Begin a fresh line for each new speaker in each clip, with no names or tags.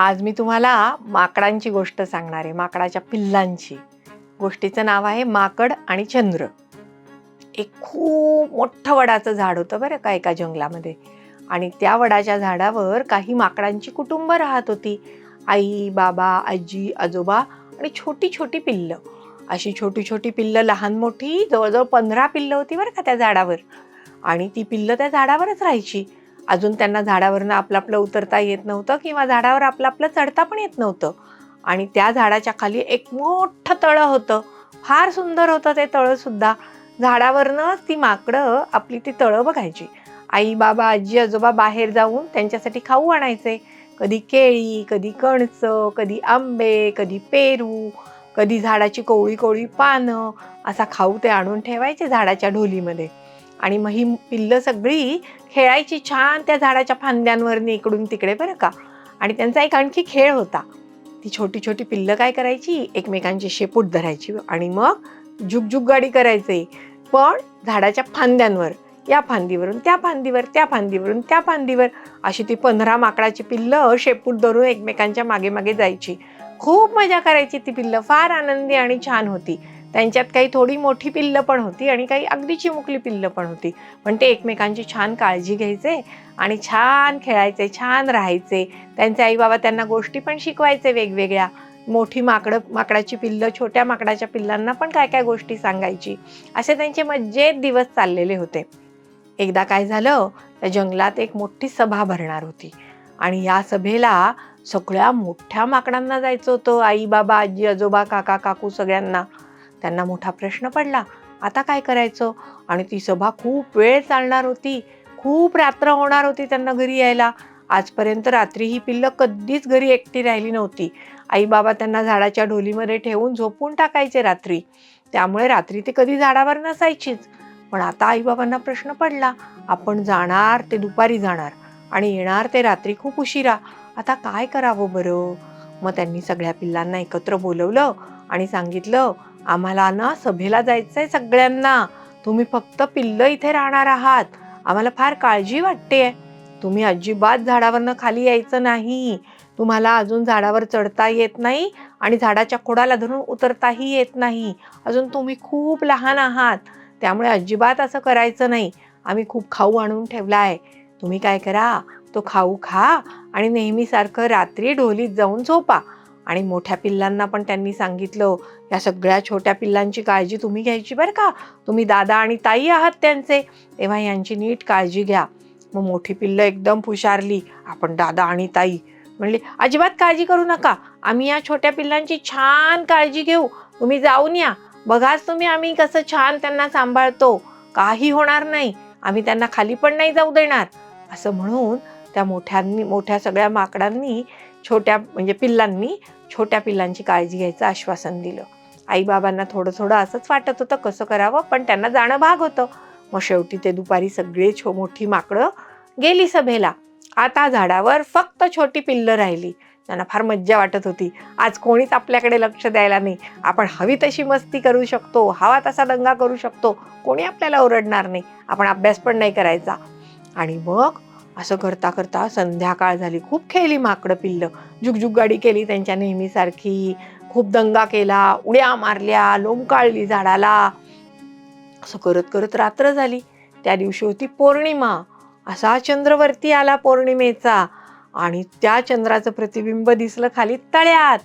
आज मी तुम्हाला माकडांची गोष्ट सांगणार आहे माकडाच्या पिल्लांची. गोष्टीचं नाव आहे माकड आणि चंद्र. एक खूप मोठं वडाचं झाड होतं बरं का एका जंगलामध्ये. आणि त्या वडाच्या झाडावर काही माकडांची कुटुंब राहत होती. आई बाबा आजी आजोबा आणि छोटी छोटी पिल्लं. अशी छोटी छोटी पिल्लं लहान मोठी जवळजवळ पंधरा पिल्लं होती बरं का त्या झाडावर. आणि ती पिल्लं त्या झाडावरच राहायची. अजून त्यांना झाडावरनं आपलं आपलं उतरता येत नव्हतं किंवा झाडावर आपलं आपलं चढता पण येत नव्हतं. आणि त्या झाडाच्या खाली एक मोठं तळं होतं. फार सुंदर होतं ते तळं सुद्धा. झाडावरनंच ती माकडं आपली ती तळं बघायची. आई बाबा आजी आजोबा बाहेर जाऊन त्यांच्यासाठी खाऊ आणायचे. कधी केळी कधी कणसं कधी आंबे कधी पेरू कधी झाडाची कोवळी कोवळी पानं असा खाऊ ते आणून ठेवायचे झाडाच्या ढोलीमध्ये. आणि मग ही पिल्लं सगळी खेळायची छान त्या झाडाच्या फांद्यांवरनी इकडून तिकडे बरं का. आणि त्यांचा एक आणखी खेळ होता. ती छोटी छोटी पिल्लं काय करायची? एकमेकांची शेपूट धरायची आणि मग झुकझुक गाडी करायचे. पण झाडाच्या फांद्यांवर या फांदीवरून त्या फांदीवर त्या फांदीवरून त्या फांदीवर अशी ती पंधरा माकडाची पिल्लं शेपूट धरून एकमेकांच्या मागे मागे जायची. खूप मजा करायची ती पिल्लं. फार आनंदी आणि छान होती. त्यांच्यात काही थोडी मोठी पिल्लं पण होती आणि काही अगदी चिमुकली पिल्लं पण होती. पण ते एकमेकांची छान काळजी घ्यायचे आणि छान खेळायचे छान राहायचे. त्यांचे आई बाबा त्यांना गोष्टी पण शिकवायचे वेगवेगळ्या. मोठी माकडं माकडाची पिल्लं छोट्या माकडाच्या पिल्लांना पण काय काय गोष्टी सांगायची. असे त्यांचे मज्जेत दिवस चाललेले होते. एकदा काय झालं त्या जंगलात एक मोठी सभा भरणार होती. आणि या सभेला सगळ्या मोठ्या माकडांना जायचं होतं. आई बाबा आजी आजोबा काका काकू सगळ्यांना. त्यांना मोठा प्रश्न पडला. आता काय करायचं? आणि ती सभा खूप वेळ चालणार होती. खूप रात्र होणार होती त्यांना घरी यायला. आजपर्यंत रात्री ही पिल्लं कधीच घरी एकटी राहिली नव्हती. आई बाबा त्यांना झाडाच्या ढोलीमध्ये ठेवून झोपून टाकायचे रात्री. त्यामुळे रात्री ते कधी झाडावर नसायचीच. पण आता आईबाबांना प्रश्न पडला. आपण जाणार ते दुपारी जाणार. आणि येणार ते रात्री खूप उशिरा. आता काय करावं बरं? मग त्यांनी सगळ्या पिल्लांना एकत्र बोलवलं आणि सांगितलं आम्हाला ना सभेला जायचंय सगळ्यांना. तुम्ही फक्त पिल्लं इथे राहणार आहात. आम्हाला फार काळजी वाटते तुम्ही अजिबात झाडावरनं खाली यायचं नाही. तुम्हाला अजून झाडावर चढता येत नाही आणि झाडाच्या खोडाला धरून उतरताही येत नाही. अजून तुम्ही खूप लहान आहात. त्यामुळे अजिबात असं करायचं नाही. आम्ही खूप खाऊ आणून ठेवला आहे तुम्ही काय करा? तो खाऊ खा आणि नेहमीसारखं रात्री ढोलीत जाऊन झोपा. आणि मोठ्या पिल्लांना पण त्यांनी सांगितलं या सगळ्या छोट्या पिल्लांची काळजी तुम्ही घ्यायची बरं का. तुम्ही दादा आणि ताई आहात त्यांचे. तेव्हा यांची नीट काळजी घ्या. मग मोठी पिल्लं एकदम हुशारली आपण दादा आणि ताई. म्हणले अजिबात काळजी करू नका. आम्ही या छोट्या पिल्लांची छान काळजी घेऊ. तुम्ही जाऊन या. बघाच तुम्ही आम्ही कसं छान त्यांना सांभाळतो. काही होणार नाही. आम्ही त्यांना खाली पण नाही जाऊ देणार. असं म्हणून त्या मोठ्यांनी मोठ्या सगळ्या माकडांनी छोट्या म्हणजे पिल्लांनी छोट्या पिल्लांची काळजी घ्यायचं आश्वासन दिलं. आईबाबांना थोडं थोडं असंच वाटत होतं कसं करावं पण त्यांना जाणं भाग होतं. मग शेवटी ते दुपारी सगळे छो मोठी माकडं गेली सभेला. आता झाडावर फक्त छोटी पिल्लं राहिली. त्यांना फार मज्जा वाटत होती. आज कोणीच आपल्याकडे लक्ष द्यायला नाही. आपण हवी तशी मस्ती करू शकतो हवा तसा दंगा करू शकतो. कोणी आपल्याला ओरडणार नाही. आपण अभ्यास पण नाही करायचा. आणि मग असं करता करता संध्याकाळ झाली. खूप खेळली माकडं पिल्लं. जुगजुग गाडी केली त्यांच्या नेहमीसारखी. खूप दंगा केला. उड्या मारल्या लोंबकाळली झाडाला. असं करत करत रात्र झाली. त्या दिवशी होती पौर्णिमा. असा चंद्रवरती आला पौर्णिमेचा. आणि त्या चंद्राचं प्रतिबिंब दिसलं खाली तळ्यात.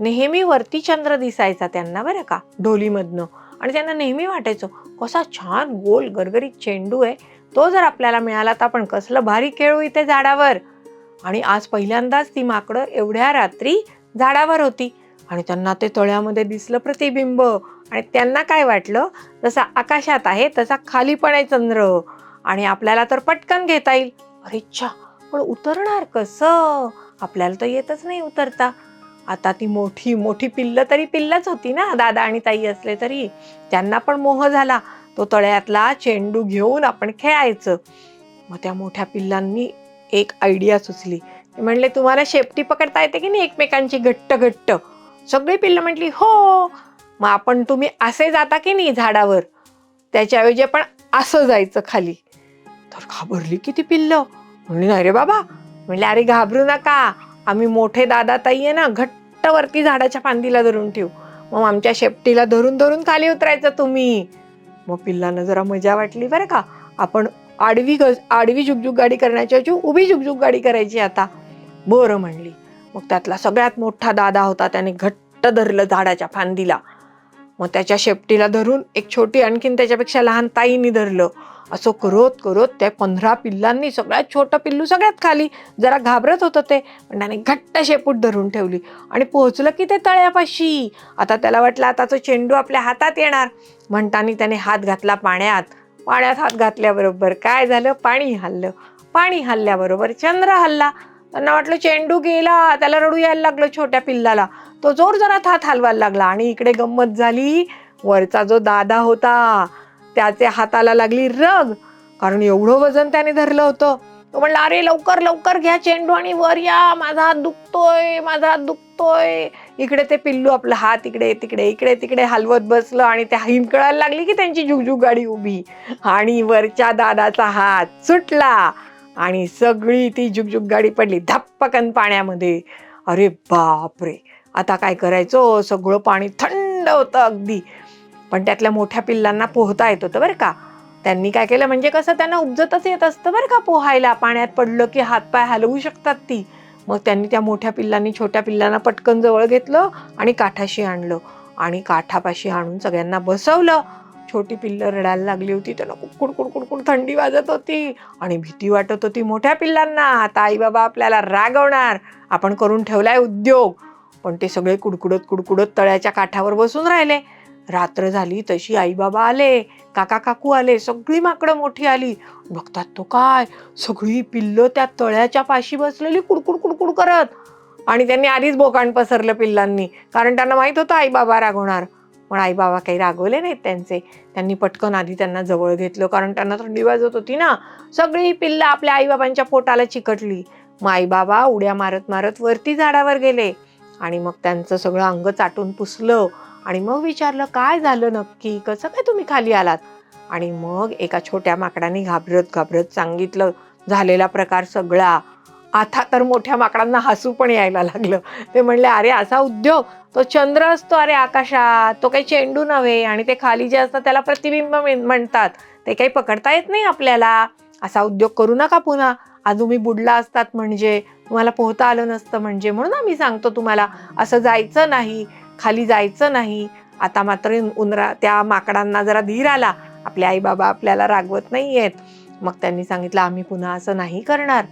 नेहमी वरती चंद्र दिसायचा त्यांना बरं का ढोलीमधनं. आणि त्यांना नेहमी वाटायचं कसा छान गोल गरगरीत चेंडू आहे. तो जर आपल्याला मिळाला तर आपण कसलं भारी खेळू इथे झाडावर. आणि आज पहिल्यांदाच ती माकडं एवढ्या रात्री झाडावर होती. आणि त्यांना ते तळ्यामध्ये दिसलं प्रतिबिंब. आणि त्यांना काय वाटलं? जसा आकाशात आहे तसा खाली पण आहे चंद्र. आणि आपल्याला तर पटकन घेता येईल. अरे छा पण उतरणार कसं? आपल्याला तर येतच नाही उतरता. आता ती मोठी मोठी पिल्लं तरी पिल्लच होती ना दादा आणि ताई असले तरी. त्यांना पण मोह झाला. तो तळ्यातला चेंडू घेऊन आपण खेळायचं. मग त्या मोठ्या पिल्लांनी एक आयडिया सुचली. ते म्हणले तुम्हाला शेपटी पकडता येते की नाही एकमेकांची घट्ट घट्ट? सगळी पिल्लं म्हटली हो. मग आपण तुम्ही असे जाता की नाही झाडावर? त्याच्याऐवजी आपण असं जायचं खाली. तर घाबरली किती पिल्लं. म्हणली नाही रे बाबा. म्हणले अरे घाबरू नका. आम्ही मोठे दादा ताई आहे ना घट्ट वरती झाडाच्या फांदीला धरून ठेवू. मग आमच्या शेपटीला धरून धरून खाली उतरायचं तुम्ही. मग पिल्लांना जरा मजा वाटली बरं का. आपण आडवी ग आडवी झुकझुक गाडी करण्याच्या ऐवजी उभी झुकझुक गाडी करायची आता. बरं म्हणली. मग त्यातला सगळ्यात मोठा दादा होता त्याने घट्ट धरलं झाडाच्या फांदीला. मग त्याच्या शेपटीला धरून एक छोटी आणखीन त्याच्यापेक्षा लहान ताईनी धरलं. असं करत करत त्या पंधरा पिल्लांनी सगळ्यात छोटं पिल्लू सगळ्यात खाली. जरा घाबरत होतं ते पण त्याने घट्ट शेपूट धरून ठेवली. आणि पोहोचलं की ते तळ्यापाशी. आता त्याला वाटलं आता तो चेंडू आपल्या हातात येणार. म्हणताना त्याने हात घातला पाण्यात. पाण्यात हात घातल्याबरोबर काय झालं? पाणी हल्लं. पाणी हल्ल्याबरोबर चंद्र हल्ला. त्यांना वाटलं चेंडू गेला त्याला रडू यायला लागलं छोट्या पिल्लाला. तो जोर जरात हात हलवायला लागला आणि इकडे गंमत झाली. वरचा जो दादा होता त्याचे हाताला लागली रग. कारण एवढं वजन त्याने धरलं होतं. तो म्हणला अरे लवकर लवकर घ्या चेंडू आणि वर या. माझा हात दुखतोय माझा हात दुखतोय. इकडे ते पिल्लू आपला हात इकडे तिकडे इकडे तिकडे हलवत बसलं आणि त्या हिमकळायला लागली की त्यांची झुगझुग गाडी उभी. आणि वरच्या दादाचा हात सुटला. आणि सगळी ती झुकझुक गाडी पडली धप्पकन पाण्यामध्ये. अरे बापरे. आता काय करायचो? सगळं पाणी थंड होतं अगदी. पण त्यातल्या मोठ्या पिल्लांना पोहता येत होतं बरं का. त्यांनी काय केलं म्हणजे कसं त्यांना उपजतच येत असतं बरं का पोहायला. पाण्यात पडलं की हातपाय हलवू शकतात ती. मग त्यांनी त्या मोठ्या पिल्लांनी छोट्या पिल्लांना पटकन जवळ घेतलं आणि काठाशी आणलं. आणि काठापाशी आणून सगळ्यांना बसवलं. छोटी पिल्लं रडायला लागली होती. त्यांना कुडकुड कुडकुड थंडी वाजत होती. आणि भीती वाटत होती मोठ्या पिल्लांना. आता आई बाबा आपल्याला रागवणार. आपण करून ठेवलाय उद्योग. पण ते सगळे कुडकुडत कुडकुडत तळ्याच्या काठावर बसून राहिले. रात्र झाली तशी आई बाबा आले. काका काकू आले. सगळी माकडं मोठी आली. बघतात तो काय? सगळी पिल्लं त्या तळ्याच्या पाशी बसलेली कुडकुड कुडकुड करत. आणि त्यांनी आधीच बोकांड पसरलं पिल्लांनी. कारण त्यांना माहीत होतं आई बाबा रागवणार. पण आई बाबा काही रागवले नाहीत त्यांचे. त्यांनी पटकन आधी त्यांना जवळ घेतलं कारण त्यांना थंडी वाजत होती ना. सगळी पिल्लं आपल्या आईबाबांच्या पोटाला चिकटली. मग आई बाबा उड्या मारत मारत वरती झाडावर गेले. आणि मग त्यांचं सगळं अंग चाटून पुसलं. आणि मग विचारलं काय झालं नक्की? कसं काय तुम्ही खाली आलात? आणि मग एका छोट्या माकडाने घाबरत घाबरत सांगितलं झालेला प्रकार सगळा. आता तर मोठ्या माकडांना हसू पण यायला लागलं. ते म्हणले अरे असा उद्योग? तो चंद्र असतो अरे आकाशात. तो काही चेंडू नव्हे आणि ते खाली जे असतं त्याला प्रतिबिंब म्हणतात. ते काही पकडता येत नाही आपल्याला. असा उद्योग करू नका पुन्हा. आज मी बुडला असतात म्हणजे तुम्हाला पोहता आलं नसतं म्हणजे म्हणून आम्ही सांगतो तुम्हाला असं जायचं नाही. खाली जायचं नाही. आता मात्र उंदरा त्या माकडांना जरा धीर आला. आपले आई बाबा आपल्याला रागवत नाही आहेत मग त्यांनी सांगितलं आम्ही पुन्हा असं नाही करणार.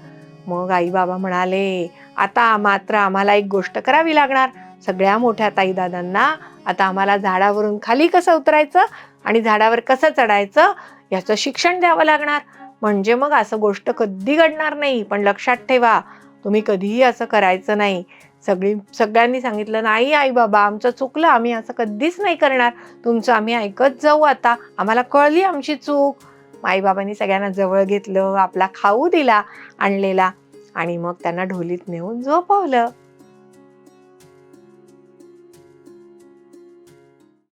मग आई बाबा म्हणाले आता मात्र आम्हाला एक गोष्ट करावी लागणार. सगळ्या मोठ्या ताई दादांना आता आम्हाला झाडावरून खाली कसं उतरायचं आणि झाडावर कसं चढायचं याचं शिक्षण द्यावं लागणार. म्हणजे मग असं गोष्ट कधी घडणार नाही. पण लक्षात ठेवा तुम्ही कधीही असं करायचं नाही. सगळी सगळ्यांनी सांगितलं नाही आई बाबा आमचं चुकलं. आम्ही असं कधीच नाही करणार. तुमचं आम्ही ऐकत जाऊ आता. आम्हाला कळली आमची चूक. आईबाबांनी सगळ्यांना जवळ घेतलं आपला खाऊ दिला आणलेला. आणि मग त्यांना ढोलीत नेऊन झोपवलं.